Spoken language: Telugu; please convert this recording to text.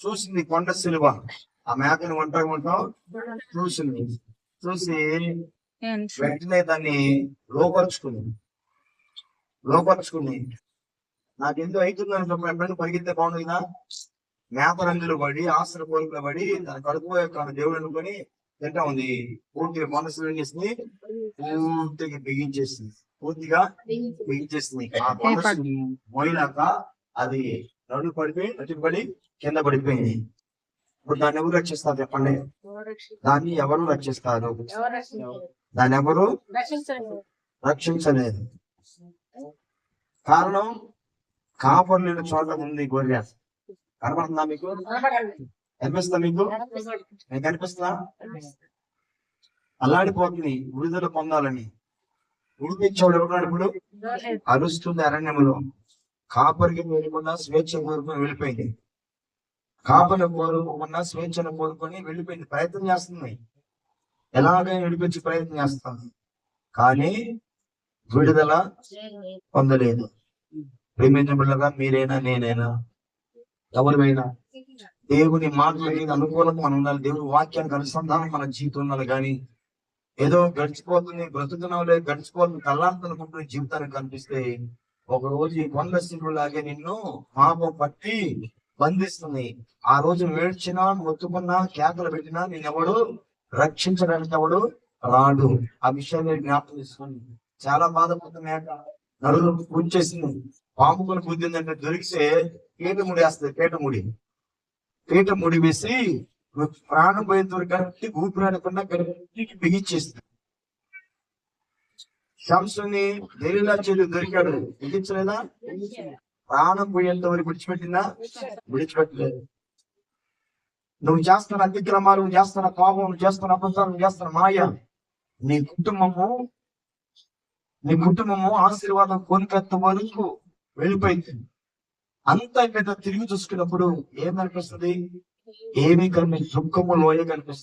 చూసింది కొండ సిలువ. ఆ మేకని వంట ఉంటాం చూసింది చూసి వెంటనే దాన్ని లోపరుచుకుంది. లోపరుచుకుంది. నాకు ఎందుకు అవుతుందని చెప్పి ఎప్పుడైనా పరిగెత్తే బాగుంది కదా మేత రంగులు పడి ఆశ్ర కోరికలు పడి దాని కడుపు దేవుడు అనుకొని తింటా ఉంది. పూర్తిగా మనసు ఏం చేసింది. పూర్తిగా బిగించేసింది. పూర్తిగా బిగించేసింది. ఆ మనసు మోయినాక అది నడుము పడిపోయి నడుము కింద పడిపోయింది. ఇప్పుడు దాన్ని ఎవరు రక్షిస్తారు చెప్పండి? దాన్ని ఎవరు రక్షిస్తారు? దాన్ని ఎవరు రక్షించలేదు. కారణం కాపర్లేని చోట ఉంది గొర్రె. కనపడుతుందా మీకు? కనిపిస్తుందా మీకు? నేను కనిపిస్తుందా అల్లాడిపోతుంది విడుదల పొందాలని. ఉడిపించేవాడు ఎవరున్నాడు ఇప్పుడు? అరుస్తుంది అరణ్యములో. కాపరికి వెళ్ళకుండా స్వేచ్ఛ కోరుకొని వెళ్ళిపోయింది. కాపరి కోరుకున్న స్వేచ్ఛను కోరుకొని వెళ్ళిపోయింది. ప్రయత్నం చేస్తుంది. ఎలాగైనా విడిపించి ప్రయత్నం చేస్తుంది. కానీ విడుదల పొందలేదు. ప్రేమించబడగా మీరైనా నేనైనా ఎవరిమైనా దేవుని మాటల మీద అనుకూలంగా మనం ఉండాలి. దేవుని వాక్యానికి అనుసంధానం మన జీవితం ఉండాలి. కానీ ఏదో గడిచిపోతుంది బ్రతుకున్నావులే లేదు గడిచిపోతుంది కళ్ళాంతనుకుంటున్న జీవితానికి కనిపిస్తే ఒక రోజు ఈ కొండ సింహులాగే నిన్ను పాపం పట్టి బంధిస్తుంది. ఆ రోజు వేడ్చినా మొత్తుకున్నా కేకలు పెట్టినా నేనెవడు రక్షించడానికి ఎవడు రాడు. ఆ విషయాన్ని జ్ఞాపకం చేసుకోండి. చాలా బాధపడుతున్న మేక నడులు పూజ చేసింది. పాముకొని గుద్దిందంటే దొరికితే పీట ముడి వేస్తుంది పీట ముడి. పీట ముడి వేసి ప్రాణం పోయేంత వరకు గట్టి ఊపిరాడకుండా గట్టికి బిగించేస్తుంది శంసుని దెలీలా చెల్లి దొరికాడు. బిగించలేదా ప్రాణం పోయేంత వరకు విడిచిపెట్టిందా? విడిచిపెట్టలేదు. నువ్వు చేస్తున్న అతిక్రమాలు నువ్వు చేస్తున్న కోపం నువ్వు చేస్తున్న అబద్ధాలు నువ్వు చేస్తున్న మాయ నీ కుటుంబము నీ కుటుంబము ఆశీర్వాదం కోరికెత్త వరకు వెళ్ళిపోయింది. అంత పెద్ద తిరిగి చూసుకున్నప్పుడు ఏం కనిపిస్తుంది? ఏమీ కనిపి దుఃఖము లోయ కనిపిస్తుంది.